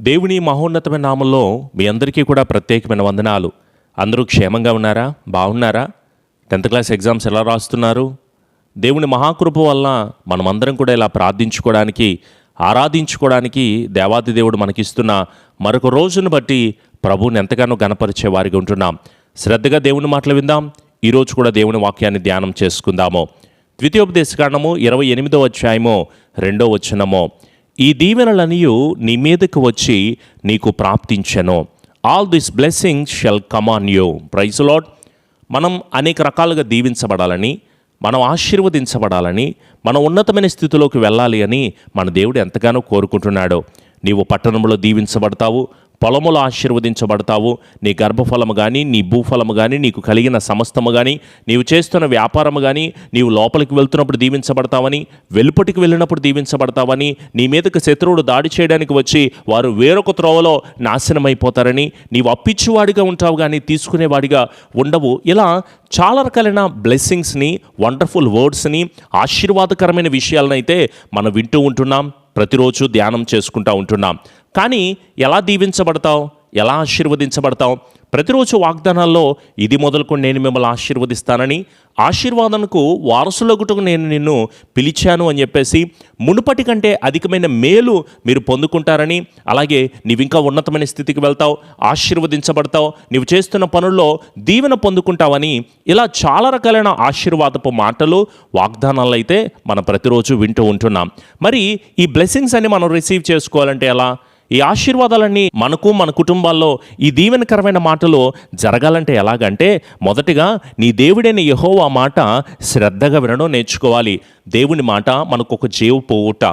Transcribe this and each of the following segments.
దేవుని మహోన్నతమైన నామంలో మీ అందరికీ కూడా ప్రత్యేకమైన వందనాలు. అందరూ క్షేమంగా ఉన్నారా? బాగున్నారా? టెన్త్ క్లాస్ ఎగ్జామ్స్ ఎలా రాస్తున్నారు? దేవుని మహాకృప వల్ల మనమందరం కూడా ఇలా ప్రార్థించుకోవడానికి ఆరాధించుకోవడానికి దేవాది దేవుడు మనకిస్తున్న మరొక రోజును బట్టి ప్రభువుని ఎంతగానో గణపరిచే వారిగా ఉంటున్నాం. శ్రద్ధగా దేవుని మాటలు విందాం. ఈరోజు కూడా దేవుని వాక్యాన్ని ధ్యానం చేసుకుందాము. ద్వితీయోపదేశ కారణము ఇరవై ఎనిమిదో అధ్యాయము రెండో వచ్చినమో ఈ దీవెనలనియు నీ మీదకు వచ్చి నీకు ప్రాప్తించెను. All this blessing shall come on you praise lord మనం అనేక రకాలుగా దీవించబడాలని మనం ఆశీర్వదించబడాలని మనం ఉన్నతమైన స్థితిలోకి వెళ్ళాలి అని మన దేవుడు ఎంతగానో కోరుకుంటున్నాడు. నీవు పట్టణంలో దీవించబడతావు పొలములో ఆశీర్వదించబడతావు. నీ గర్భఫలము కానీ నీ భూఫలము కానీ నీకు కలిగిన సమస్తము కానీ నీవు చేస్తున్న వ్యాపారము కానీ నీవు లోపలికి వెళ్తున్నప్పుడు దీవించబడతావని వెలుపటికి వెళ్ళినప్పుడు దీవించబడతావని నీ మీదకి శత్రువుడు దాడి చేయడానికి వచ్చి వారు వేరొక త్రోవలో నాశనమైపోతారని నీవు అప్పిచ్చువాడిగా ఉంటావు కానీ తీసుకునేవాడిగా ఉండవు. ఇలా చాలా రకాలైన బ్లెస్సింగ్స్ని వండర్ఫుల్ వర్డ్స్ని ఆశీర్వాదకరమైన విషయాలను అయితే మనం వింటూ ఉంటున్నాం. ప్రతిరోజు ధ్యానం చేసుకుంటూ ఉంటున్నాం. కానీ ఎలా దీవించబడతావు? ఎలా ఆశీర్వదించబడతావు? ప్రతిరోజు వాగ్దానాల్లో ఇది మొదలుకొని నేను మిమ్మల్ని ఆశీర్వదిస్తానని ఆశీర్వాదనకు వారసులగుటకు నేను నిన్ను పిలిచాను అని చెప్పేసి మునుపటి కంటే అధికమైన మేలు మీరు పొందుకుంటారని అలాగే నీవు ఇంకా ఉన్నతమైన స్థితికి వెళ్తావు ఆశీర్వదించబడతావు నీవు చేస్తున్న పనుల్లో దీవెన పొందుకుంటావని ఇలా చాలా రకాలైన ఆశీర్వాదపు మాటలు వాగ్దానాలు అయితే మనం ప్రతిరోజు వింటూ ఉంటున్నాం. మరి ఈ బ్లెస్సింగ్స్ అన్ని మనం రిసీవ్ చేసుకోవాలంటే ఎలా? ఈ ఆశీర్వాదాలన్నీ మనకు మన కుటుంబాల్లో ఈ దీవెనకరమైన మాటలు జరగాలంటే ఎలాగంటే మొదటిగా నీ దేవుడైన యెహోవా మాట శ్రద్ధగా వినడం నేర్చుకోవాలి. దేవుని మాట మనకు ఒక జీవ పోవుట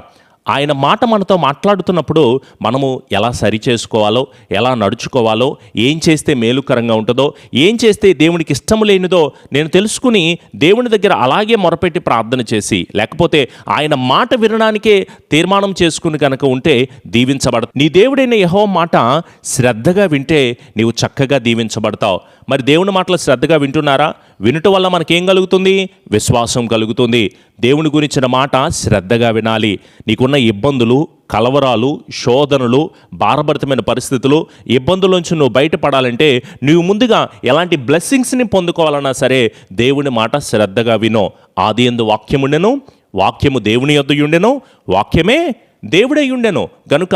ఆయన మాట మనతో మాట్లాడుతున్నప్పుడు మనము ఎలా సరి చేసుకోవాలో ఎలా నడుచుకోవాలో ఏం చేస్తే మేలుకరంగా ఉంటుందో ఏం చేస్తే దేవునికి ఇష్టం లేనిదో నేను తెలుసుకుని దేవుని దగ్గర అలాగే మొరపెట్టి ప్రార్థన చేసి లేకపోతే ఆయన మాట వినడానికే తీర్మానం చేసుకుని కనుక ఉంటే దీవించబడదు నీ దేవుడైన యహో మాట శ్రద్ధగా వింటే నీవు చక్కగా దీవించబడతావు. మరి దేవుని మాటలు శ్రద్ధగా వింటున్నారా? వినుట వల్ల మనకేం కలుగుతుంది? విశ్వాసం కలుగుతుంది. దేవుని గురించిన మాట శ్రద్ధగా వినాలి. నీకున్న ఇబ్బందులు కలవరాలు శోధనలు భారభరితమైన పరిస్థితులు ఇబ్బందుల నుంచి నువ్వు బయటపడాలంటే నువ్వు ముందుగా ఎలాంటి బ్లెస్సింగ్స్ని పొందుకోవాలన్నా సరే దేవుని మాట శ్రద్ధగా వినో. ఆది ఎందు వాక్యముండెను వాక్యము దేవుని యొద్ద ఉండెను వాక్యమే దేవుడై ఉండెను గనుక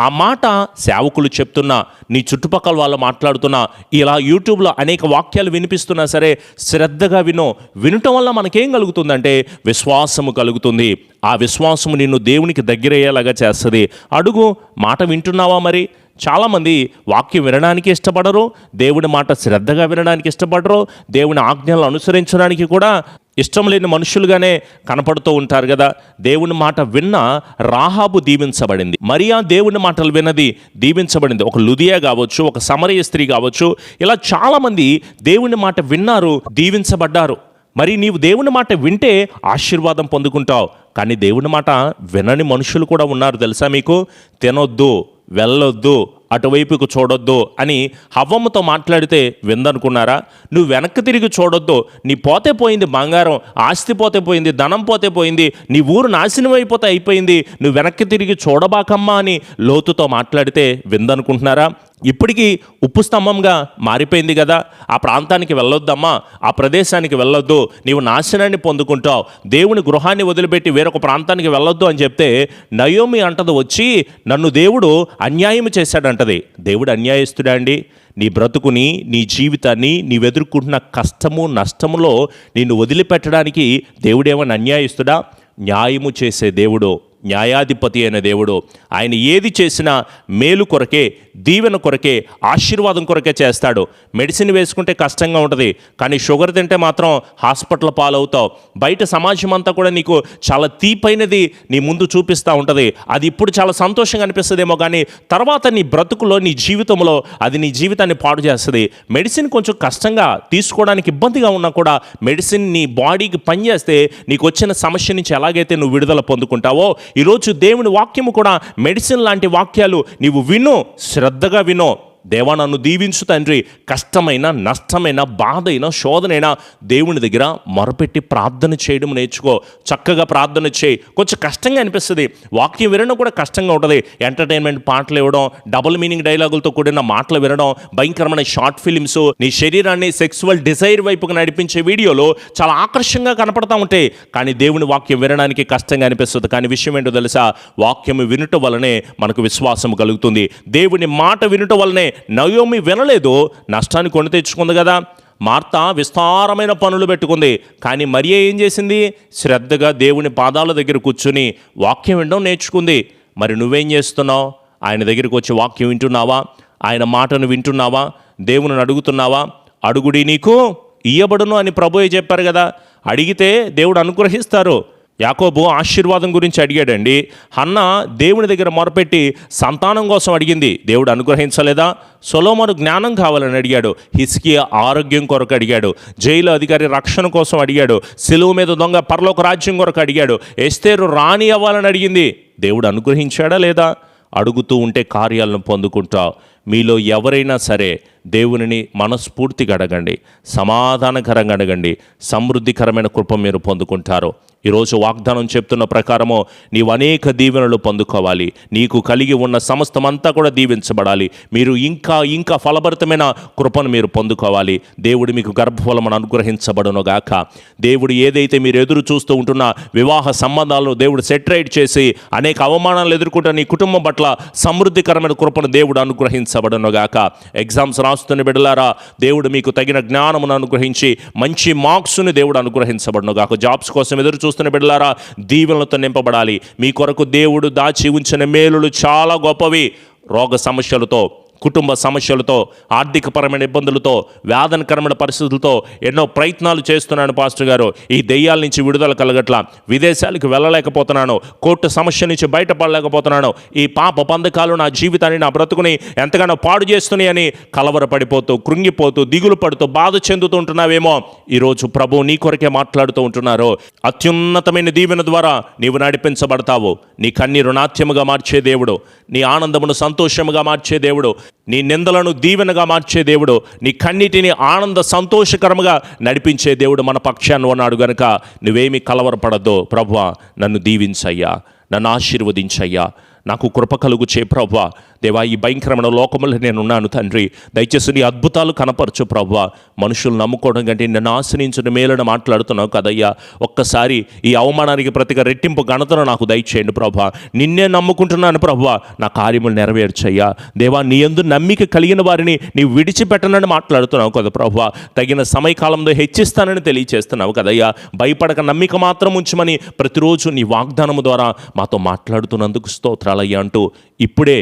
ఆ మాట సేవకులు చెప్తున్నా నీ చుట్టుపక్కల వాళ్ళు మాట్లాడుతున్నా ఇలా యూట్యూబ్లో అనేక వాక్యాలు వినిపిస్తున్నా సరే శ్రద్ధగా వినో. వినటం వల్ల మనకేం కలుగుతుందంటే విశ్వాసము కలుగుతుంది. ఆ విశ్వాసము నిన్ను దేవునికి దగ్గరయ్యేలాగా చేస్తుంది. అడుగు మాట వింటున్నావా మరి? చాలామంది వాక్యం వినడానికి ఇష్టపడరు దేవుని మాట శ్రద్ధగా వినడానికి ఇష్టపడరు దేవుని ఆజ్ఞలను అనుసరించడానికి కూడా ఇష్టం లేని మనుషులుగానే కనపడుతూ ఉంటారు కదా. దేవుని మాట విన్న రాహాబు దీవించబడింది. మరియా దేవుని మాటలు విన్నది దీవించబడింది. ఒక లుదియా కావచ్చు ఒక సమరయ స్త్రీ కావచ్చు ఇలా చాలామంది దేవుని మాట విన్నారు దీవించబడ్డారు. మరి నీవు దేవుని మాట వింటే ఆశీర్వాదం పొందుకుంటావు. కానీ దేవుని మాట వినని మనుషులు కూడా ఉన్నారు తెలుసా మీకు? తినొద్దు. వెళ్ళొద్దు అటువైపుకు చూడొద్దు అని హవ్వమ్మతో మాట్లాడితే విందనుకున్నారా? నువ్వు వెనక్కి తిరిగి చూడొద్దు నీ పోతే పోయింది బంగారం ఆస్తి పోతే పోయింది ధనం పోతే పోయింది నీ ఊరు నాశనం అయిపోతే అయిపోయింది నువ్వు వెనక్కి తిరిగి చూడబాకమ్మా అని లోతుతో మాట్లాడితే విందనుకుంటున్నారా? ఇప్పటికీ ఉప్పు స్తంభంగా మారిపోయింది కదా. ఆ ప్రాంతానికి వెళ్ళొద్దమ్మా ఆ ప్రదేశానికి వెళ్ళొద్దు. నీవు నాశనాన్ని పొందుకుంటావు. దేవుని గృహాన్ని వదిలిపెట్టి వేరొక ప్రాంతానికి వెళ్ళొద్దు అని చెప్తే నయోమి అంటది వచ్చి నన్ను దేవుడు అన్యాయం చేశాడంటది. దేవుడు అన్యాయస్తుడా అండి? నీ బ్రతుకుని నీ జీవితాన్ని నీవెదుర్కొంటున్న కష్టము నష్టములో నిన్ను వదిలిపెట్టడానికి దేవుడేమని అన్యాయస్తుడా? న్యాయము చేసే దేవుడు న్యాయాధిపతి అయిన దేవుడు. ఆయన ఏది చేసినా మేలు కొరకే దీవెన కొరకే ఆశీర్వాదం కొరకే చేస్తాడు. మెడిసిన్ వేసుకుంటే కష్టంగా ఉంటుంది కానీ షుగర్ తింటే మాత్రం హాస్పిటల్ పాలవుతావు. బయట సమాజం అంతా కూడా నీకు చాలా తీపైనది నీ ముందు చూపిస్తూ ఉంటుంది. అది ఇప్పుడు చాలా సంతోషంగా అనిపిస్తుందేమో కానీ తర్వాత నీ బ్రతుకులో నీ జీవితంలో అది నీ జీవితాన్ని పాడు చేస్తుంది. మెడిసిన్ కొంచెం కష్టంగా తీసుకోవడానికి ఇబ్బందిగా ఉన్నా కూడా మెడిసిన్ నీ బాడీకి పనిచేస్తే నీకు వచ్చిన సమస్య నుంచి ఎలాగైతే నువ్వు విడుదల పొందుకుంటావో ఈరోజు దేవుని వాక్యము కూడా మెడిసిన్ లాంటి వాక్యాలు నీవు విను శ్రద్ధగా వినో. దేవా నన్ను దీవించు తండ్రి. కష్టమైన నష్టమైన బాధ అయినా శోధనైనా దేవుని దగ్గర మొరపెట్టి ప్రార్థన చేయడం నేర్చుకో. చక్కగా ప్రార్థన చేయి. కొంచెం కష్టంగా అనిపిస్తుంది. వాక్యం వినడం కూడా కష్టంగా ఉంటుంది. ఎంటర్టైన్మెంట్ పాటలు ఇవ్వడం డబుల్ మీనింగ్ డైలాగులతో కూడిన మాటలు వినడం భయంకరమైన షార్ట్ ఫిలిమ్స్ నీ శరీరాన్ని సెక్సువల్ డిజైర్ వైపుకు నడిపించే వీడియోలు చాలా ఆకర్షంగా కనపడతా ఉంటాయి. కానీ దేవుని వాక్యం వినడానికి కష్టంగా అనిపిస్తుంది. కానీ విషయం ఏంటో తెలుసా? వాక్యం వినుట వలనే మనకు విశ్వాసం కలుగుతుంది. దేవుని మాట వినుట వలనే నయోమి వినలేదు నష్టాన్ని కొని తెచ్చుకుంది కదా. మార్త విస్తారమైన పనులు పెట్టుకుంది. కానీ మరియ ఏం చేసింది? శ్రద్ధగా దేవుని పాదాల దగ్గర కూర్చుని వాక్యం వినడం నేర్చుకుంది. మరి నువ్వేం చేస్తున్నావు? ఆయన దగ్గరికి వచ్చి వాక్యం వింటున్నావా? ఆయన మాటను వింటున్నావా? దేవుని అడుగుతున్నావా? అడుగుడి నీకు ఇయ్యబడును అని ప్రభుయే చెప్పారు కదా. అడిగితే దేవుడు అనుగ్రహిస్తారు. యాకోబు ఆశీర్వాదం గురించి అడిగాడండి. హన్న దేవుని దగ్గర మొరపెట్టి సంతానం కోసం అడిగింది. దేవుడు అనుగ్రహించలేదా? సొలోమను జ్ఞానం కావాలని అడిగాడు. హిస్కియా ఆరోగ్యం కొరకు అడిగాడు. జైలు అధికారి రక్షణ కోసం అడిగాడు. సెలువు మీద దొంగ పరలోక రాజ్యం కొరకు అడిగాడు. ఎస్తేరు రాణి అవ్వాలని అడిగింది. దేవుడు అనుగ్రహించాడా లేదా? అడుగుతూ ఉంటే కార్యాలను పొందుకుంటావు మీలో ఎవరైనా సరే దేవునిని మనస్ఫూర్తిగా అడగండి. సమాధానకరంగా అడగండి. సమృద్ధికరమైన కృప మీరు పొందుకుంటారు. ఈరోజు వాగ్దానం చెప్తున్న ప్రకారము నీవు అనేక దీవెనలు పొందుకోవాలి. నీకు కలిగి ఉన్న సమస్తమంతా కూడా దీవించబడాలి. మీరు ఇంకా ఇంకా ఫలభరితమైన కృపను మీరు పొందుకోవాలి. దేవుడు మీకు గర్భఫలమును అనుగ్రహించబడును గాక దేవుడు ఏదైతే మీరు ఎదురు చూస్తూ ఉంటున్న వివాహ సంబంధాలను దేవుడు సెటరైట్ చేసి అనేక అవమానాలు ఎదుర్కొంటున్న నీ కుటుంబం పట్ల సమృద్ధికరమైన కృపను దేవుడు అనుగ్రహించబడును గాక ఎగ్జామ్స్ రాస్తున్న బిడ్డలారా దేవుడు మీకు తగిన జ్ఞానమును అనుగ్రహించి మంచి మార్క్స్ని దేవుడు అనుగ్రహించబడును గాక జాబ్స్ కోసం ఎదురు చూస్తున్న బిడ్డలారా దీవెనలతో నింపబడాలి. మీ కొరకు దేవుడు దాచి ఉంచిన మేలులు చాలా గొప్పవి. రోగ సమస్యలతో కుటుంబ సమస్యలతో ఆర్థికపరమైన ఇబ్బందులతో వేదనకరమైన పరిస్థితులతో ఎన్నో ప్రయత్నాలు చేస్తున్నాను పాస్టర్ గారు. ఈ దెయ్యాల నుంచి విడుదల కలగట్ల. విదేశాలకు వెళ్ళలేకపోతున్నాను. కోర్టు సమస్య నుంచి బయటపడలేకపోతున్నాను. ఈ పాప పందకాలు నా జీవితాన్ని నా బ్రతుకుని ఎంతగానో పాడు చేస్తున్నాయని కలవరపడిపోతూ కృంగిపోతూ దిగులు పడుతూ బాధ చెందుతూ ఉంటున్నావేమో. ఈరోజు ప్రభు నీ కొరకే మాట్లాడుతూ ఉంటున్నారు. అత్యున్నతమైన దీవెన ద్వారా నీవు నడిపించబడతావు. నీ కన్నీరు నాట్యముగా మార్చే దేవుడు. నీ ఆనందమును సంతోషముగా మార్చే దేవుడు. నీ నిందలను దీవెనగా మార్చే దేవుడు నీ కన్నిటిని ఆనంద సంతోషకరముగా నడిపించే దేవుడు మన పక్షాన్ని ఉన్నాడు గనుక నువ్వేమి కలవరపడద్దు. ప్రభువ నన్ను దీవించయ్యా నన్ను ఆశీర్వదించయ్యా. నాకు కృప కలుగు చే ప్రవ్వా. దేవా ఈ భయంకరమైన లోకములో నేను ఉన్నాను తండ్రి. దయచేసి నీ అద్భుతాలు కనపరచు ప్రవ్వా. మనుషులు నమ్ముకోవడం కంటే నన్ను ఆశ్రయించిన మేలను మాట్లాడుతున్నావు కదయ్యా. ఒక్కసారి ఈ అవమానానికి ప్రతిగా రెట్టింపు ఘనతను నాకు దయచేయండి ప్రభా నిన్నే నమ్ముకుంటున్నాను ప్రభా నా కార్యములు నెరవేర్చయ్యా. దేవా నీ ఎందు నమ్మిక కలిగిన వారిని నీ విడిచిపెట్టనని మాట్లాడుతున్నావు కదా ప్రభా తగిన సమయకాలంలో హెచ్చిస్తానని తెలియచేస్తున్నావు కదయ్యా. భయపడక నమ్మిక మాత్రం ఉంచమని ప్రతిరోజు నీ వాగ్దానము ద్వారా మాతో మాట్లాడుతున్నందుకు స్తోత్రాలయ్యా అంటూ ఇప్పుడే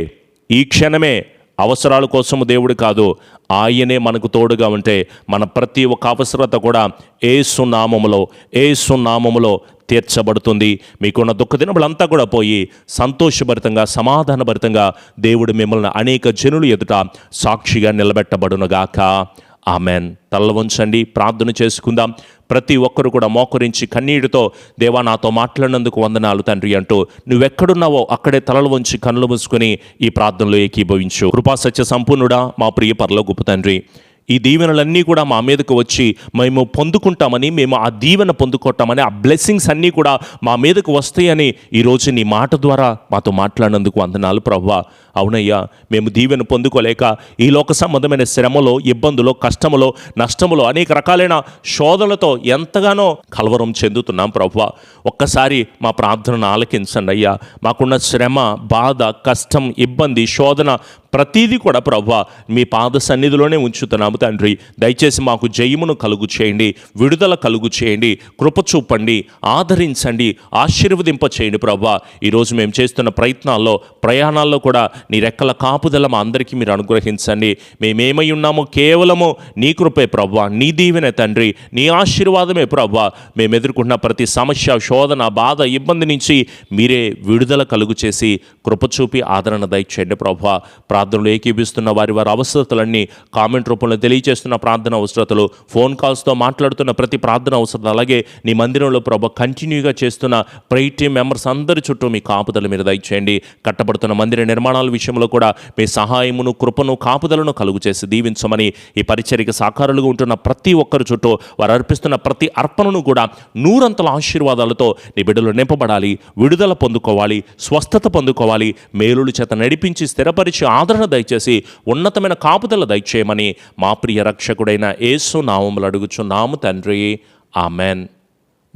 ఈ క్షణమే అవసరాల కోసము దేవుడు కాదు ఆయనే మనకు తోడుగా ఉంటే మన ప్రతి ఒక్క అవసరత కూడా ఏ సున్నామములో ఏ సున్నామములో తీర్చబడుతుంది. మీకున్న దుఃఖ దినములంతా కూడా పోయి సంతోషభరితంగా సమాధానభరితంగా దేవుడు మిమ్మల్ని అనేక జనులు ఎదుట సాక్షిగా నిలబెట్టబడునుగాక. ఆమెన్. తల్ల వంచండి ప్రార్థన చేసుకుందాం. ప్రతి ఒక్కరు కూడా మోకరించి కన్నీటితో దేవా నాతో మాట్లాడినందుకు వందనాలు తండ్రి అంటూ నువ్వెక్కడున్నావో అక్కడే తలలు వంచి కన్నులు మూసుకొని ఈ ప్రార్థనలో ఏకీభవించు. కృపా సత్య సంపూర్ణుడా మా ప్రియ పర్లో గొప్ప తండ్రి. ఈ దీవెనలన్నీ కూడా మా మీదకు వచ్చి మేము పొందుకుంటామని మేము ఆ దీవెన పొందుకుంటామని ఆ బ్లెస్సింగ్స్ అన్నీ కూడా మా మీదకు వస్తాయని ఈరోజు నీ మాట ద్వారా మాతో మాట్లాడినందుకు వందనాలు ప్రవ్వా. అవునయ్యా మేము దీవెన పొందుకోలేక ఈ లోక సంబంధమైన శ్రమలో ఇబ్బందులో కష్టములో నష్టములో అనేక రకాలైన శోధనలతో ఎంతగానో కలవరం చెందుతున్నాం ప్రవ్వా. ఒక్కసారి మా ప్రార్థనను ఆలకించండి అయ్యా. మాకున్న శ్రమ బాధ కష్టం ఇబ్బంది శోధన ప్రతీది కూడా ప్రవ్వా మీ పాద సన్నిధిలోనే ఉంచుతున్నాము తండ్రి దయచేసి మాకు జయమును కలుగు చేయండి విడుదల కలుగు చేయండి కృప చూపండి ఆదరించండి ఆశీర్వదింప చేయండి ప్రభా. ఈరోజు మేము చేస్తున్న ప్రయత్నాల్లో ప్రయాణాల్లో కూడా నీ రెక్కల కాపుదల మా అందరికీ మీరు అనుగ్రహించండి. మేమేమై ఉన్నామో కేవలము నీ కృపే ప్రవ్వా నీ దీవెనే తండ్రి నీ ఆశీర్వాదమే ప్రవ్వా మేము ఎదుర్కొన్న ప్రతి సమస్య శోధన బాధ ఇబ్బంది నుంచి మీరే విడుదల కలుగు చేసి కృప చూపి ఆదరణ దయచేయండి ప్రభా. ప్రార్థనలు ఏకీపిస్తున్న వారి వారి అవసరతలన్నీ కామెంట్ రూపంలో తెలియజేస్తున్న ప్రార్థన అవసరతలు ఫోన్ కాల్స్తో మాట్లాడుతున్న ప్రతి ప్రార్థన అవసరం అలాగే నీ మందిరంలో ప్రభు కంటిన్యూగా చేస్తున్న ప్రై టీం మెంబర్స్ అందరి చుట్టూ మీ కాపుదల మీరు దయచేయండి కట్టబడుతున్న మందిర నిర్మాణాల విషయంలో కూడా మీ సహాయమును కృపను కాపుదలను కలుగు చేసి దీవించమని ఈ పరిచర్యకి సాకారులుగా ఉంటున్న ప్రతి ఒక్కరి చుట్టూ వారు అర్పిస్తున్న ప్రతి అర్పణను కూడా నూరంతల ఆశీర్వాదాలతో నీ బిడ్డలు నింపబడాలి విడుదల పొందుకోవాలి స్వస్థత పొందుకోవాలి మేలుల చేత నడిపించి స్థిరపరిచి ఆదరణ దయచేసి ఉన్నతమైన కాపుదల దయచేయమని మా ప్రియ రక్షకుడైన యేసు నామములు అడుగుచున్నాము తండ్రి. ఆమెన్.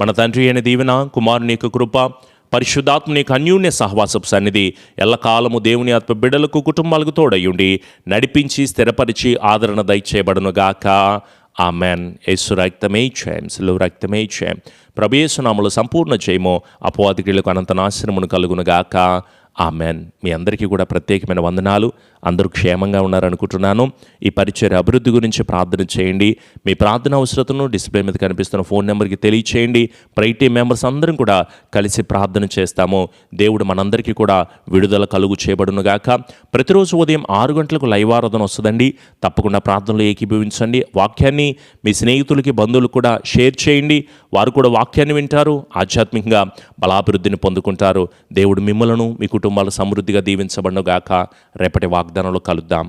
మన తండ్రి అయిన దీవెన కుమారుని యొక్క కృప పరిశుద్ధాత్మని యొక్క అన్యూన్య సహవాసపు సన్నిధి ఎల్లకాలము దేవుని ఆత్మ బిడ్డలకు కుటుంబాలకు తోడయ్యుండి నడిపించి స్థిరపరిచి ఆదరణ దయచేయబడునుగాక. ఆమెన్. యేసు రక్తమే చేయం సెలవు రక్తమే చేయం ప్రభేసునాములు సంపూర్ణ చేయము అపవాదికులకు అనంత నాశనమును కలుగునుగాక. ఆ మ్యాన్ మీ అందరికీ కూడా ప్రత్యేకమైన వందనాలు. అందరూ క్షేమంగా ఉన్నారనుకుంటున్నాను. ఈ పరిచయ అభివృద్ధి గురించి ప్రార్థన చేయండి. మీ ప్రార్థన అవసరతను డిస్ప్లే మీద కనిపిస్తున్న ఫోన్ నెంబర్కి తెలియచేయండి. ప్రైటీ మెంబర్స్ అందరం కూడా కలిసి ప్రార్థన చేస్తాము. దేవుడు మనందరికీ కూడా విడుదల కలుగు చేయబడునుగాక ప్రతిరోజు ఉదయం ఆరు గంటలకు లైవ్ ఆరాధన వస్తుందండి. తప్పకుండా ప్రార్థనలో ఏకీభవించండి. వాక్యాన్ని మీ స్నేహితులకి బంధువులకు కూడా షేర్ చేయండి. వారు కూడా వాక్యాన్ని వింటారు. ఆధ్యాత్మికంగా బలాభివృద్ధిని పొందుకుంటారు. దేవుడు మిమ్మలను మీ కుటుంబాలు సమృద్ధిగా దీవించబడునుగాక రేపటి వాగ్దానంలో కలుద్దాం.